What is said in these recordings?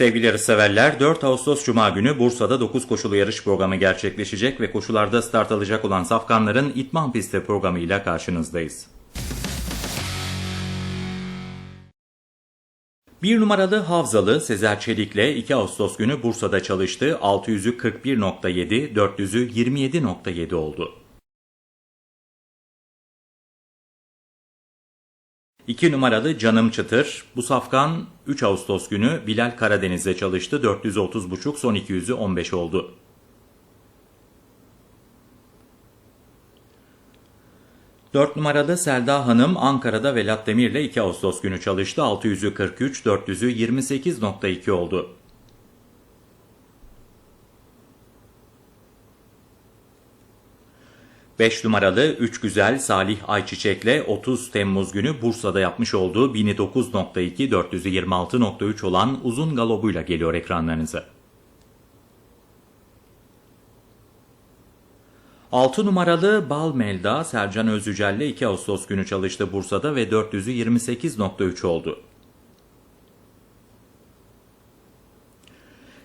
Sevgili yarışseverler 4 Ağustos Cuma günü Bursa'da 9 koşulu yarış programı gerçekleşecek ve koşularda start alacak olan safkanların İtman Pisti programıyla karşınızdayız. Bir numaralı Havzalı Sezer Çelik'le 2 Ağustos günü Bursa'da çalıştı. 600'ü 41.7, 400'ü 27.7 oldu. 2 numaralı Canım Çıtır. Bu safkan 3 Ağustos günü Bilal Karadeniz'de çalıştı. 430.5 son 200'ü 15 oldu. Dört numaralı Selda Hanım Ankara'da Velat Demir'le 2 Ağustos günü çalıştı. 600'ü 43, 400'ü 28.2 oldu. Beş numaralı Üç Güzel Salih Ayçiçek'le 30 Temmuz günü Bursa'da yapmış olduğu 1009.2 426.3 olan uzun galobuyla geliyor ekranlarınıza. 6 numaralı Bal Melda Sercan Özücel'le 2 Ağustos günü çalıştı Bursa'da ve 400'ü 28.3 oldu.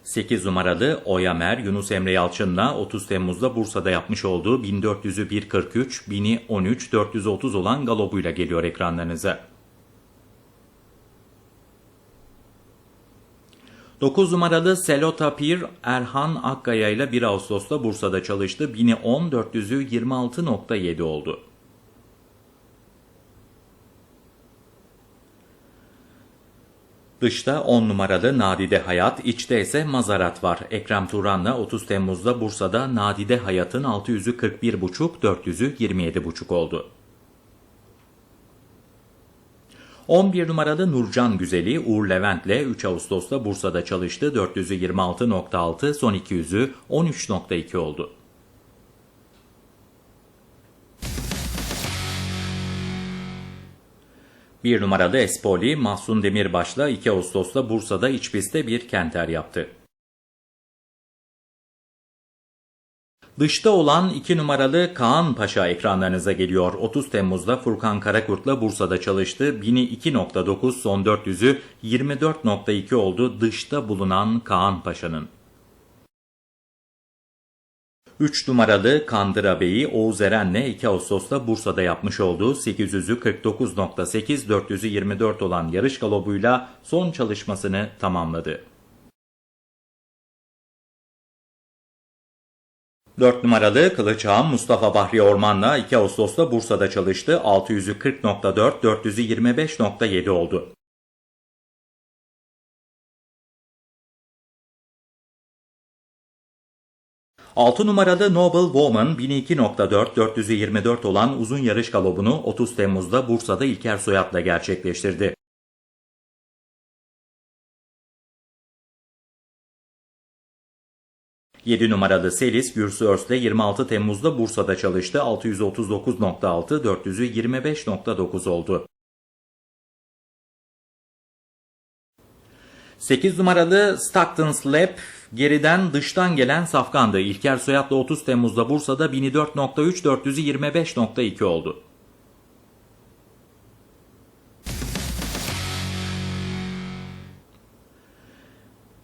8 numaralı Oyamer Yunus Emre Yalçın'la 30 Temmuz'da Bursa'da yapmış olduğu 1400'ü 1.43, 1000'i 13, 430 olan galobuyla geliyor ekranlarınıza. 9 numaralı Selo Tapir Erhan Akkaya ile 1 Ağustos'ta Bursa'da çalıştı. 1000'i 10, 400'ü 26.7 oldu. Dışta 10 numaralı Nadide Hayat, içte ise Mazarat var. Ekrem Turan'la 30 Temmuz'da Bursa'da Nadide Hayat'ın 600'ü 41.5, 400'ü 27.5 oldu. 11 numaralı Nurcan Güzeli Uğur Levent'le 3 Ağustos'ta Bursa'da çalıştı. 400'ü 26.6, son 200'ü 13.2 oldu. Bir numaralı Espoli Mahsun Demirbaş'la 2 Ağustos'ta Bursa'da iç bir kenter yaptı. Dışta olan 2 numaralı Kaan Paşa ekranlarınıza geliyor. 30 Temmuz'da Furkan Karakurt'la Bursa'da çalıştı. 1000'i 2.9 son 400'ü 24.2 oldu dışta bulunan Kaan Paşa'nın. 3 numaralı Kandıra Bey'i Oğuz Eren'le 2 Ağustos'ta Bursa'da yapmış olduğu 800'ü 49.8 400'ü 24 olan yarış galobuyla son çalışmasını tamamladı. 4 numaralı Kılıç Ağam Mustafa Bahri Orman'la 2 Ağustos'ta Bursa'da çalıştı. 600'ü 40.4, 400'ü 25.7 oldu. Altı numaralı Noble Woman 1002.4 424 olan uzun yarış galobunu 30 Temmuz'da Bursa'da İlker Soyat'la gerçekleştirdi. Yedi numaralı Selis Gürsü Örs'le 26 Temmuz'da Bursa'da çalıştı. 639.6 400'ü 25.9 oldu. 8 numaralı Stockton Slap geriden dıştan gelen safkandı. İlker Soyat'la 30 Temmuz'da Bursa'da 1004.3 400'ü 25.2 oldu.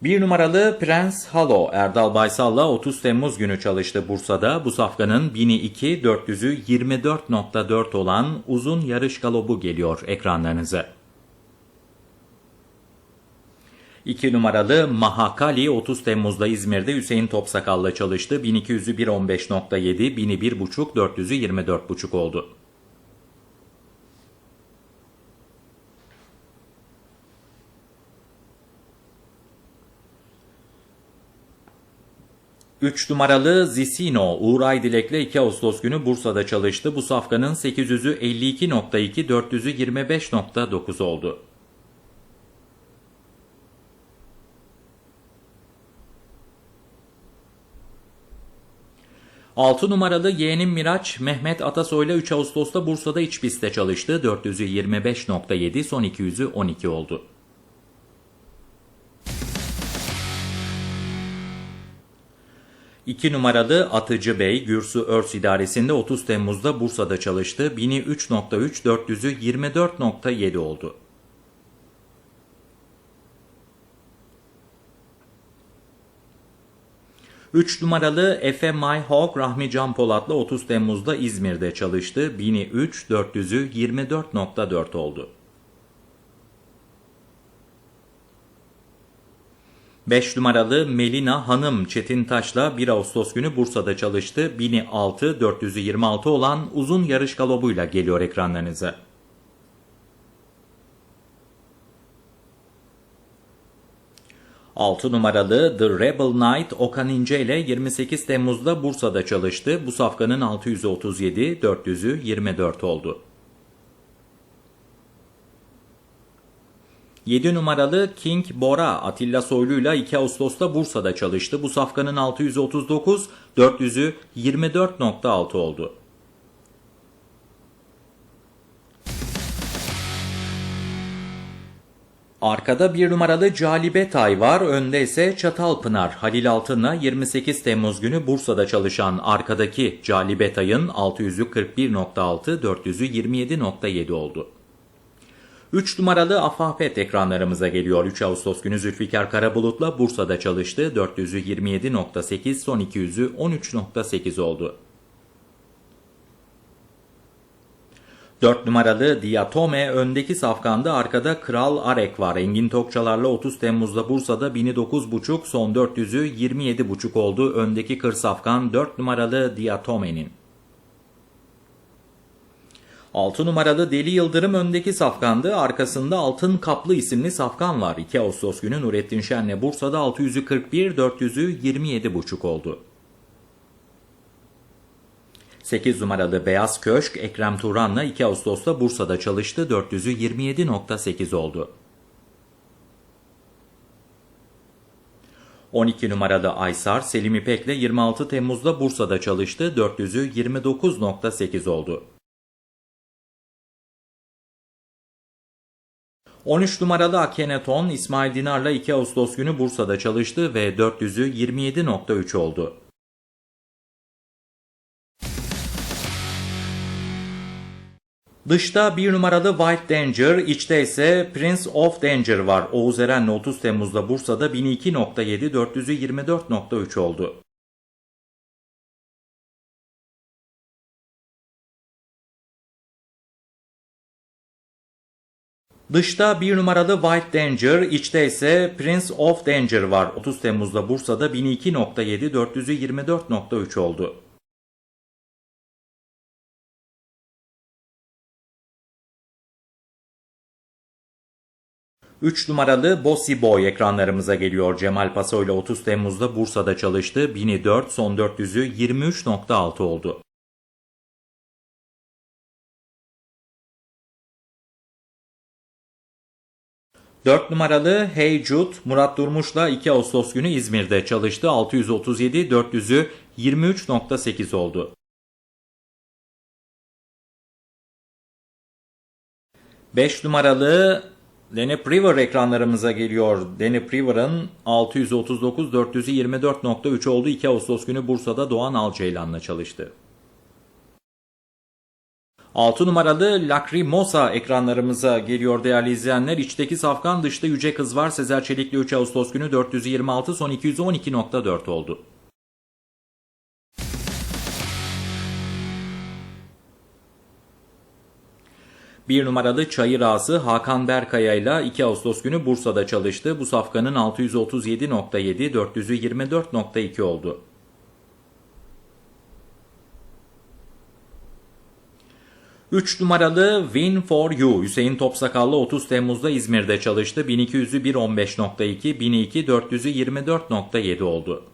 Bir numaralı Prens Halo Erdal Baysal'la 30 Temmuz günü çalıştı Bursa'da. Bu safkanın 1000'i 2, 400'ü 24.4 olan uzun yarış galobu geliyor ekranlarınıza. 2 numaralı Mahakali 30 Temmuz'da İzmir'de Hüseyin Topsakal'la çalıştı. 1200'ü 1.15.7, 1000'i 1.5, 400'ü 24.5 oldu. Üç numaralı Zisino Uğur Aydilek'le 2 Ağustos günü Bursa'da çalıştı. Bu safkanın 800'ü 52.2, 400'ü 25.9 oldu. 6 numaralı yeğenim Miraç Mehmet Atasoy'la 3 Ağustos'ta Bursa'da iç pistte çalıştı. 400'ü 25.7 son 200'ü 12 oldu. İki numaralı Atıcı Bey Gürsü Örs İdaresi'nde 30 Temmuz'da Bursa'da çalıştı. 1000'i 3.3 400'ü 24.7 oldu. 3 numaralı Efe Mayhawk Rahmi Can Polat'la 30 Temmuz'da İzmir'de çalıştı. 1000'i 3, 400'ü 24.4 oldu. 5 numaralı Melina Hanım Çetin Taş'la 1 Ağustos günü Bursa'da çalıştı. 1000'i 6, 400'ü 26 olan uzun yarış galobuyla geliyor ekranlarınıza. Altı numaralı The Rebel Knight Okan İnce ile 28 Temmuz'da Bursa'da çalıştı. Bu safkanın 637, 400'ü 24 oldu. 7 numaralı King Bora Atilla Soylu ile 2 Ağustos'ta Bursa'da çalıştı. Bu safkanın 639, 400'ü 24.6 oldu. Arkada bir numaralı Calibe Tay var, önde ise Çatalpınar. Halil Altın'la 28 Temmuz günü Bursa'da çalışan arkadaki Calibe Tay'ın 600'ü 41.6, 400'ü 27.7 oldu. 3 numaralı Afafet ekranlarımıza geliyor. 3 Ağustos günü Zülfikar Karabulut'la Bursa'da çalıştı. 400'ü 27.8, son 200'ü 13.8 oldu. 4 numaralı Diatome öndeki safkanda arkada Kral Arek var. Engin Tokçalar'la 30 Temmuz'da Bursa'da 1009.5 son 400'ü 27.5 oldu. Öndeki kır safkan 4 numaralı Diatome'nin. 6 numaralı Deli Yıldırım öndeki safkandı. Arkasında Altın Kaplı isimli safkan var. 2 Ağustos günü Nurettin Şen'le Bursa'da 600'ü 41, 400'ü 27.5 oldu. 8 numaralı Beyaz Köşk Ekrem Turan'la 2 Ağustos'ta Bursa'da çalıştı. 400'ü 27.8 oldu. 12 numaralı Aysar Selim İpek'le 26 Temmuz'da Bursa'da çalıştı. 400'ü 29.8 oldu. 13 numaralı Akeneton İsmail Dinar'la 2 Ağustos günü Bursa'da çalıştı ve 400'ü 27.3 oldu. Dışta bir numaralı White Danger, içte ise Prince of Danger var. Oğuz Eren'le 30 Temmuz'da Bursa'da 1002.7, 400'ü 24.3 oldu. Dışta bir numaralı White Danger, içte ise Prince of Danger var. 30 Temmuz'da Bursa'da 1002.7, 400'ü 24.3 oldu. Üç numaralı Bossy Boy ekranlarımıza geliyor. Cemal Paso ile 30 Temmuz'da Bursa'da çalıştı. 1004 son 400'ü 23.6 oldu. 4 numaralı Hey Jude Murat Durmuş'la 2 Ağustos günü İzmir'de çalıştı. 637 400'ü 23.8 oldu. 5 numaralı Danny Priver ekranlarımıza geliyor. Danny Priver'ın 639 400'ü 24.3 oldu. 2 Ağustos günü Bursa'da Doğan Alceylan'la çalıştı. 6 numaralı Lacrimosa ekranlarımıza geliyor değerli izleyenler. İçteki safkan dışta Yüce Kız var. Sezer Çelikli 3 Ağustos günü 426 son 212.4 oldu. Bir numaralı Çayır Ağası Hakan Berkaya ile 2 Ağustos günü Bursa'da çalıştı. Bu safkanın 637.7, 400'ü 24.2 oldu. 3 numaralı Win for You Hüseyin Topsakallı 30 Temmuz'da İzmir'de çalıştı. 1200'ü 1.15.2, 1002 400'ü 24.7 oldu.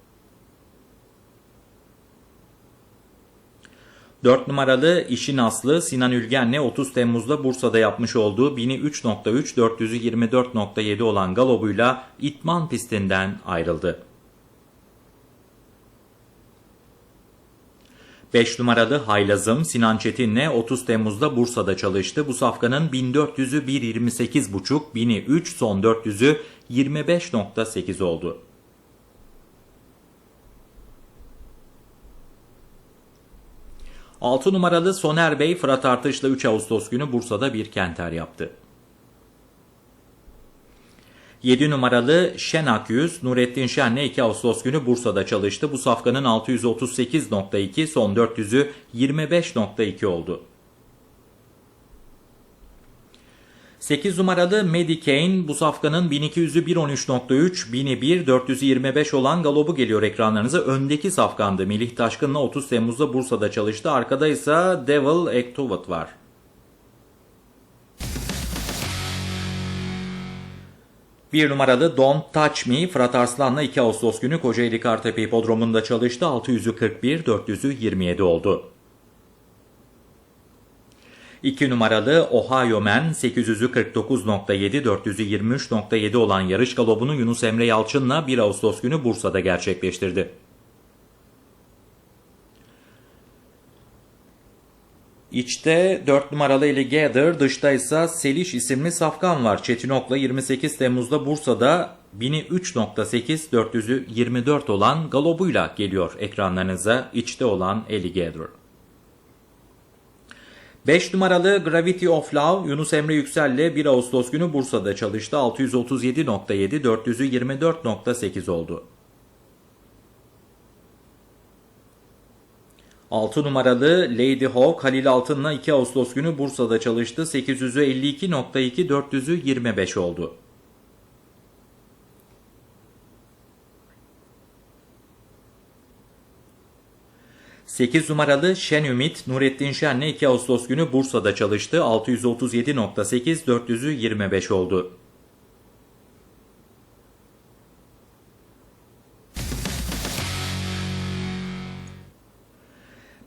4 numaralı İşin Aslı Sinan Ülgen'le 30 Temmuz'da Bursa'da yapmış olduğu 1000'i 3.3, 400'ü 24.7 olan galobuyla İtman pistinden ayrıldı. 5 numaralı Haylazım Sinan Çetin'le 30 Temmuz'da Bursa'da çalıştı. Bu safkanın 1400'ü 1.28.5, 1000'i 3, son 400'ü 25.8 oldu. Altı numaralı Soner Bey Fırat Artış'la 3 Ağustos günü Bursa'da bir kenter yaptı. 7 numaralı Şenak 100 Nurettin Şen'le 2 Ağustos günü Bursa'da çalıştı. Bu safkanın 638.2 son 400'ü 25.2 oldu. 8 numaralı Medicaine bu safkanın 1200'ü 113.3, 1000'i 1, 425 olan galobu geliyor ekranlarınıza. Öndeki safkandı. Melih Taşkın'la 30 Temmuz'da Bursa'da çalıştı. Arkada ise Devil Ectovat var. Bir numaralı Don't Touch Me Fırat Arslan'la 2 Ağustos günü Kocaeli Kartepe Hipodromu'nda çalıştı. 600'ü 41, 400'ü 27 oldu. 2 numaralı Ohio Man 800'ü 49.7, 400'ü 23.7 olan yarış galobunu Yunus Emre Yalçın'la 1 Ağustos günü Bursa'da gerçekleştirdi. İçte 4 numaralı Alligator, dışta ise Seliş isimli safkan var. Çetin Ok'la 28 Temmuz'da Bursa'da 1000'i 3.8, 400'ü 24 olan galobuyla geliyor ekranlarınıza içte olan Alligator. 5 numaralı Gravity of Love Yunus Emre Yüksel'le 1 Ağustos günü Bursa'da çalıştı. 637.7, 400'ü 24.8 oldu. 6 numaralı Lady Hawk Halil Altın'la 2 Ağustos günü Bursa'da çalıştı. 800'ü 52.2, 400'ü 25 oldu. Sekiz numaralı Şen Ümit Nurettin Şen'le 2 Ağustos günü Bursa'da çalıştı. 637.8, 400'ü 25 oldu.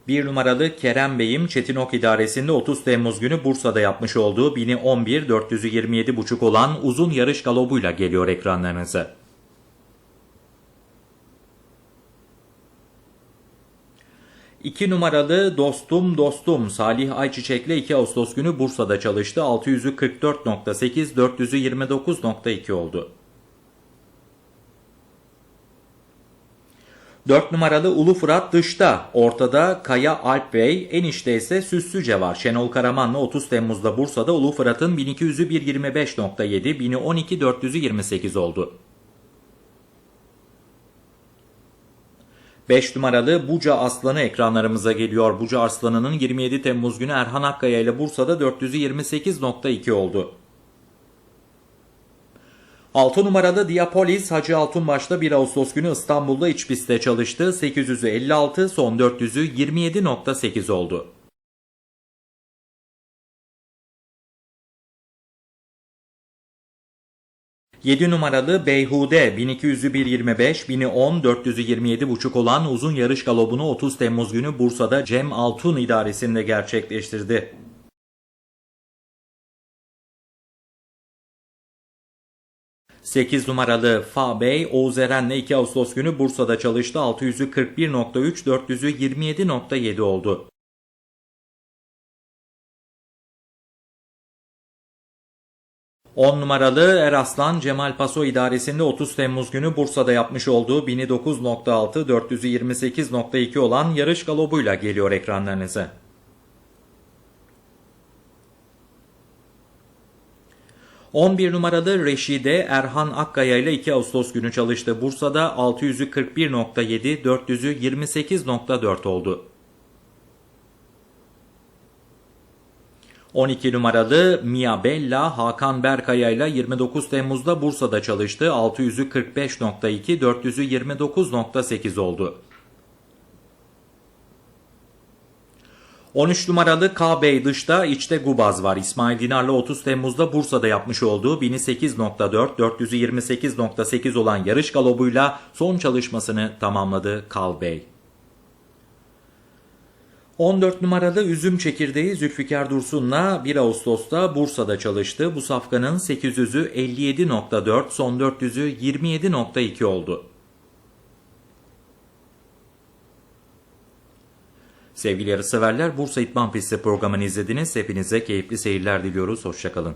Bir numaralı Kerem Bey'im Çetinok idaresinde 30 Temmuz günü Bursa'da yapmış olduğu 1000'i 11, 427,5 olan uzun yarış galobuyla geliyor ekranlarınıza. İki numaralı Dostum Dostum Salih Ayçiçek'le 2 Ağustos günü Bursa'da çalıştı. 600'ü 44.8, 400'ü 29.2 oldu. 4 numaralı Ulu Fırat dışta, ortada Kaya Alpbey, en içte ise Süslüce var. Şenol Karaman'la 30 Temmuz'da Bursa'da Ulu Fırat'ın 1200'ü 125.7, 1000'i 12, 400'ü 28 oldu. 5 numaralı Buca Aslanı ekranlarımıza geliyor. Buca Aslanı'nın 27 Temmuz günü Erhan Akkaya ile Bursa'da 400'ü 28.2 oldu. 6 numaralı Diapolis Hacı Altunbaş'ta 1 Ağustos günü İstanbul'da iç pistte çalıştı. 800'ü 56, son 400'ü 27.8 oldu. Yedi numaralı Beyhude 1200'ü 1.25, 1000'i 10, 400'ü 27.5 olan uzun yarış galobunu 30 Temmuz günü Bursa'da Cem Altun idaresinde gerçekleştirdi. 8 numaralı Fa Bey Oğuz Eren'le 2 Ağustos günü Bursa'da çalıştı. 600'ü 41.3, 400'ü 27.7 oldu. On numaralı Eraslan Cemal Paso idaresinde 30 Temmuz günü Bursa'da yapmış olduğu 1009.6, 400'ü 28.2 olan yarış galobuyla geliyor ekranlarınıza. 11 numaralı Reşide Erhan Akkaya ile 2 Ağustos günü çalıştı. Bursa'da 600'ü 41.7, 400'ü 28.4 oldu. 12 numaralı Mia Bella Hakan Berkaya ile 29 Temmuz'da Bursa'da çalıştı. 600'ü 45.2, 400'ü 29.8 oldu. 13 numaralı KB dışta içte Gubaz var. İsmail Dinar'la 30 Temmuz'da Bursa'da yapmış olduğu 1008.4, 428.8 olan yarış galobuyla son çalışmasını tamamladı Kal Bey. 14 numaralı üzüm çekirdeği Zülfikar Dursun'la 1 Ağustos'ta Bursa'da çalıştı. Bu safkanın 800'ü 57.4, son 400'ü 27.2 oldu. Sevgili yarışseverler Bursa İtman Pisti programını izlediniz. Hepinize keyifli seyirler diliyoruz. Hoşçakalın.